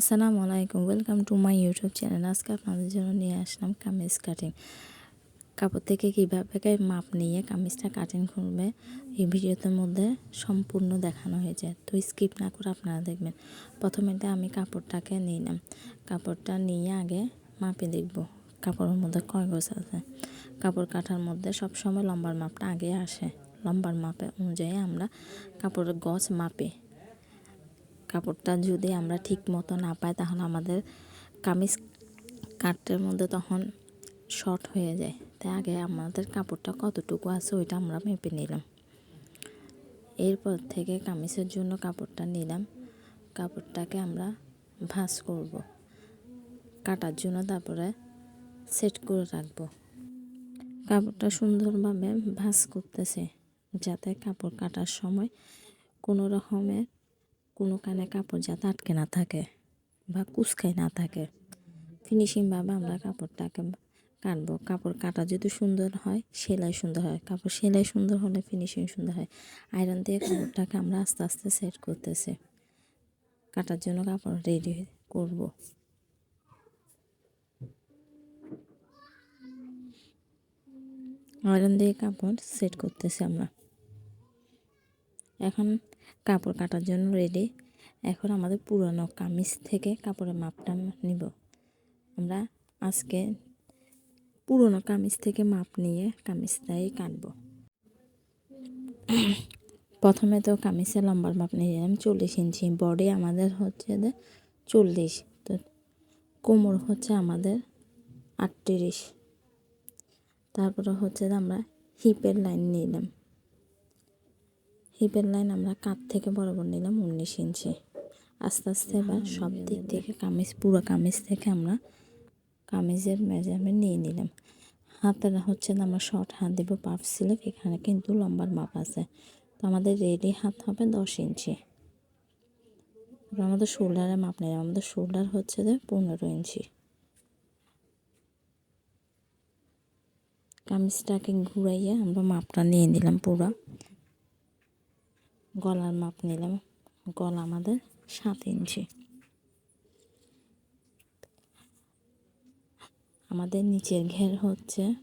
আসসালামু আলাইকুম welcome to my YouTube channel আজকে আপনাদের জন্য নিয়ে আসলাম কামিজ কাটিং কাপড় থেকে কীভাবে মাপ নিয়ে কামিজটা কাটিং করবে, এই ভিডিওতে মধ্যে সম্পূর্ণ দেখানো হয়েছে। তো স্কিপ না করে আপনারা দেখবেন। প্রথমে আমি কাপড়টাকে নিলাম। কাপড়টা নিয়ে আগে মাপে দেখব। কাপড়ের মধ্যে কয় গোছ আছে? কাপড় কাটার মধ্যে সবসময় লম্বার মাপটা আগে আসে। লম্বার মাপে অনুযায়ী আমরা কাপড়ের গছ মাপে কাপড়টা যদি আমরা ঠিক মতো না পাই, তাহলে আমাদের কামিজ কাটের মধ্যে তখন শর্ট হয়ে যায়। তাই আগে আমাদের কাপড়টা কতটুকু আছে ওইটা আমরা মেপে নিলাম। এরপর থেকে কামিজের জন্য কাপড়টা নিলাম। কাপড়টাকে আমরা ভাঁজ করব। কাটার জন্য তারপরে সেট করে রাখব। কাপড়টা সুন্দরভাবে ভাঁজ করতেছে, যাতে কাপড় কাটার সময় কোনো রকমের কোনো কানে কাপড় যাতে আটকে না থাকে বা কুচকায় না থাকে। ফিনিশিংভাবে আমরা কাপড়টাকে কাটবো। কাপড় কাটা যদি সুন্দর হয়, সেলাই সুন্দর হয়। কাপড় সেলাই সুন্দর হলে ফিনিশিং সুন্দর হয়। আয়রন দিয়ে কাপড়টাকে আমরা আস্তে আস্তে সেট করতেছি। কাটার জন্য কাপড় রেডি করব। আয়রন দিয়ে কাপড় সেট করতেছি আমরা। এখন কাপড় কাটার জন্য রেডি এখন আমাদের পুরনো কামিজ থেকে কাপড়ের মাপটা নিব। আমরা আজকে পুরনো কামিজ থেকে মাপ নিয়ে কামিজটাই কাটব। প্রথমে তো কামিজের লম্বার মাপ নিয়ে নিলাম, চল্লিশ ইঞ্চি। বডি আমাদের হচ্ছে যে চল্লিশ, তো কোমর হচ্ছে আমাদের আটত্রিশ। তারপরে হচ্ছে যে আমরা হিপের লাইন নিলাম। হিপের লাইন আমরা কাঁধ থেকে বরাবর নিলাম উনিশ ইঞ্চি। আস্তে আস্তে এবার সব দিক থেকে কামিজ পুরো কামিজ থেকে আমরা কামিজের মেজারমেন্ট নিয়ে নিলাম। হাতের হচ্ছে আমরা শর্ট হাত দেবো পাফ সিলেক এখানে কিন্তু লম্বার মাপ আছে। তো আমাদের রেডি হাত হবে দশ ইঞ্চি। আমাদের শোল্ডারে মাপ নেই আমাদের শোল্ডার হচ্ছে যে পনেরো ইঞ্চি। কামিজটাকে ঘুরাইয়ে আমরা মাপটা নিয়ে নিলাম পুরো। গলার মাপ নিলাম। গলা আমাদের সাত ইঞ্চি। আমাদের নিচের ঘের হচ্ছে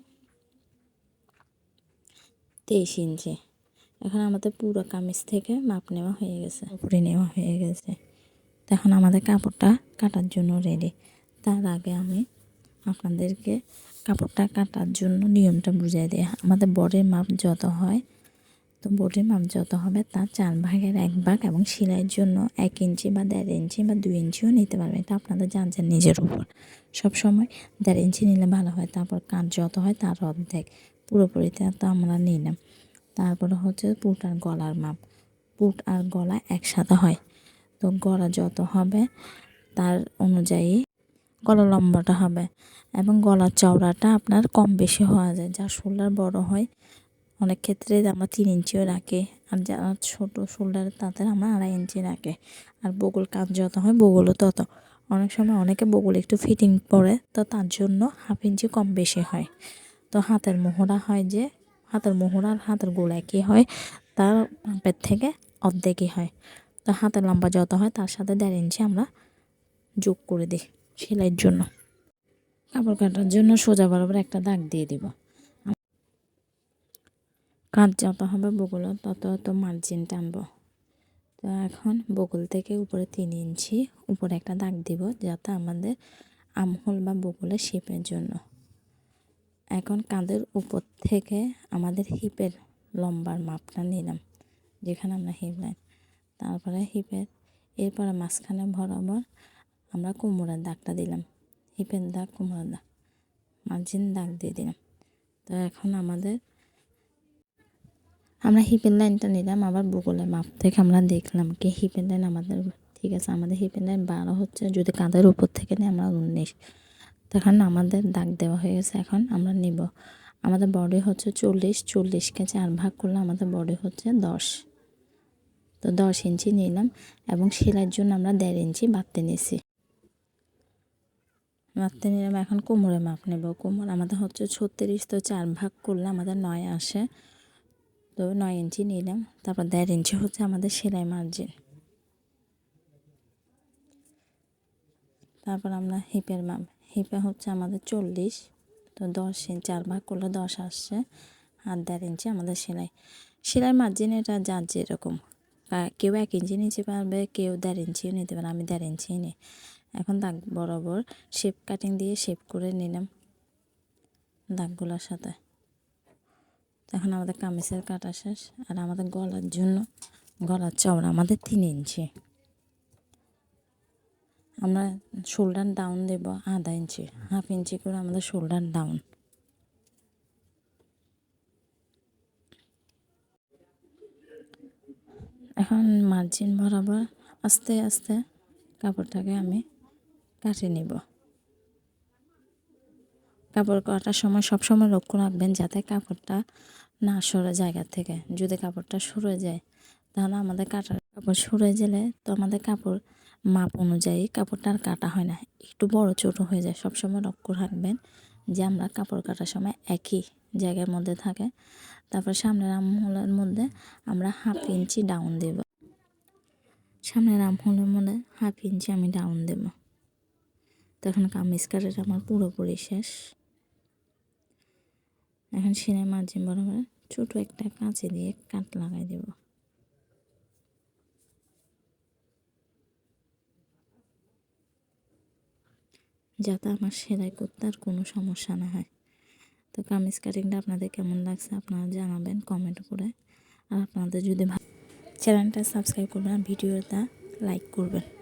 তেইশ ইঞ্চি। এখন আমাদের পুরো কামিজ থেকে মাপ নেওয়া হয়ে গেছে। উপরে নেওয়া হয়ে গেছে। তখন আমাদের কাপড়টা কাটার জন্য রেডি তার আগে আমি আপনাদেরকে কাপড়টা কাটার জন্য নিয়মটা বুঝিয়ে দিই। আমাদের বডির মাপ যত হয় তো বডির মাপ যত হবে তার চার ভাগের এক ভাগ এবং সেলাইয়ের জন্য এক ইঞ্চি বা দেড় ইঞ্চি বা দুই ইঞ্চিও নিতে পারবে। এটা আপনাদের জানছেন নিজের উপর। সবসময় দেড় ইঞ্চি নিলে ভালো হয়, তারপর কাজ যত হয় তার অর্ধেক। পুরোপুরিতে তো আমরা নিই না। তারপরে হচ্ছে পুট আর গলার মাপ। পুট আর গলা একসাথে হয়। তো গলা যত হবে তার অনুযায়ী গলা লম্বাটা হবে এবং গলার চওড়াটা আপনার কম বেশি হওয়া যায়। যা শোল্ডার বড় হয় অনেক ক্ষেত্রে আমরা তিন ইঞ্চিও রাখে। আর যারা ছোটো শোল্ডার, তাদের আমরা আড়াই ইঞ্চি রাখে। আর বগল কাজ যত হয়, বগলও তত। অনেক সময় অনেকে বগল একটু ফিটিং পড়ে তো তার জন্য হাফ ইঞ্চি কম বেশি হয়। তো হাতের মোহরা হয় যে, হাতের মোহরা আর হাতের গোল একই হয়, তার মাপের থেকে অর্ধেকই হয়। তো হাতের লম্বা যত হয়, তার সাথে দেড় ইঞ্চি আমরা যোগ করে দিই, সেলাইয়ের জন্য। কাপড় কাটার জন্য সোজা বরাবর একটা দাগ দিয়ে দিব। কাজ যত হবে বগুল তত তত মার্জিন টানবো। তো এখন বগুল থেকে উপরে তিন ইঞ্চি উপরে একটা দাগ দিব যাতে আমাদের আমহল বা বগুলের শেপের জন্য। এখন কাঁধের উপর থেকে আমাদের হিপের লম্বার মাপটা নিলাম, যেখানে আমরা হিপ লাইন তারপরে হিপের এরপরে মাঝখানে বরাবর আমরা কোমরের দাগটা দিলাম। হিপের দাগ, কোমরের দাগ মার্জিন দাগ দিয়ে দিলাম। তো এখন আমাদের আমরা হিপের লাইনটা নিলাম, আবার ভূগোলের মাপ থেকে আমরা দেখলাম কি হিপের লাইন আমাদের, ঠিক আছে, আমাদের হিপের লাইন বারো হচ্ছে, যদি কাঁধের উপর থেকে নিই আমরা উনিশ। তখন আমাদের দাগ দেওয়া হয়ে গেছে, এখন আমরা নিব। আমাদের বডি হচ্ছে চল্লিশ, চল্লিশকে চার ভাগ করলে আমাদের বডি হচ্ছে দশ। তো দশ ইঞ্চি নিলাম, এবং সেলাইয়ের জন্য আমরা দেড় ইঞ্চি বাড়তে নিয়েছি। বাড়তে নিলাম, এখন কোমরে মাপ নেব। কোমর আমাদের হচ্ছে ছত্রিশ, তো চার ভাগ করলে আমাদের নয় আসে। তো নয় ইঞ্চি নিলাম, তারপর দেড় ইঞ্চি হচ্ছে আমাদের সেলাই মার্জিন তারপর আমরা হিপের মাপ, হিপে হচ্ছে আমাদের চল্লিশ, তো দশ ইঞ্চি, চার ভাগ করলে দশ আসছে, আর দেড় ইঞ্চি আমাদের সেলাই। সেলাই মার্জিন এটা যার যেরকম কেউ এক ইঞ্চি নিতে পারবে, কেউ দেড় ইঞ্চিও নিতে পারে, আমি দেড় ইঞ্চি নিই। এখন দাগ বরাবর শেপ কাটিং দিয়ে শেপ করে নিলাম দাগগুলোর সাথে। এখন আমাদের কামিজের কাটা শেষ, আর আমাদের গলার জন্য, গলার চওড়া আমাদের তিন ইঞ্চি। আমরা শোল্ডার ডাউন দেব আধা ইঞ্চি হাফ ইঞ্চি করে আমাদের শোল্ডার ডাউন এখন মার্জিন বরাবর আস্তে আস্তে কাপড়টাকে আমি কাটিয়ে নিব। কাপড় কাটার সময় সবসময় লক্ষ্য রাখবেন যাতে কাপড়টা না সরে জায়গা থেকে। যদি কাপড়টা সরে যায়, তাহলে আমাদের কাটার কাপড় সরে গেলে তো আমাদের কাপড় মাপ অনুযায়ী কাপড়টা আর কাটা হয় না। একটু বড় ছোটো হয়ে যায়। সবসময় লক্ষ্য রাখবেন যে আমরা কাপড় কাটার সময় একই জায়গার মধ্যে থাকে। তারপর সামনের আমহোলের মধ্যে আমরা হাফ ইঞ্চি ডাউন দেব। সামনের আমহোলের মধ্যে হাফ ইঞ্চি আমি ডাউন দেব। তখন কামিজ কাটাটা আমার পুরোপুরি শেষ। এখন সিলাই মার্জিন বরাবর ছোটো একটা কাঁচি দিয়ে কাট লাগাই দেব। যাতে আমার সেলাই করতে আর কোনো সমস্যা না হয়। তো কামিজ কাটিংটা আপনাদের কেমন লাগছে আপনারা জানাবেন কমেন্ট করে। আর আপনাদের যদি চ্যানেলটা সাবস্ক্রাইব করবেন ভিডিওটা লাইক করবেন।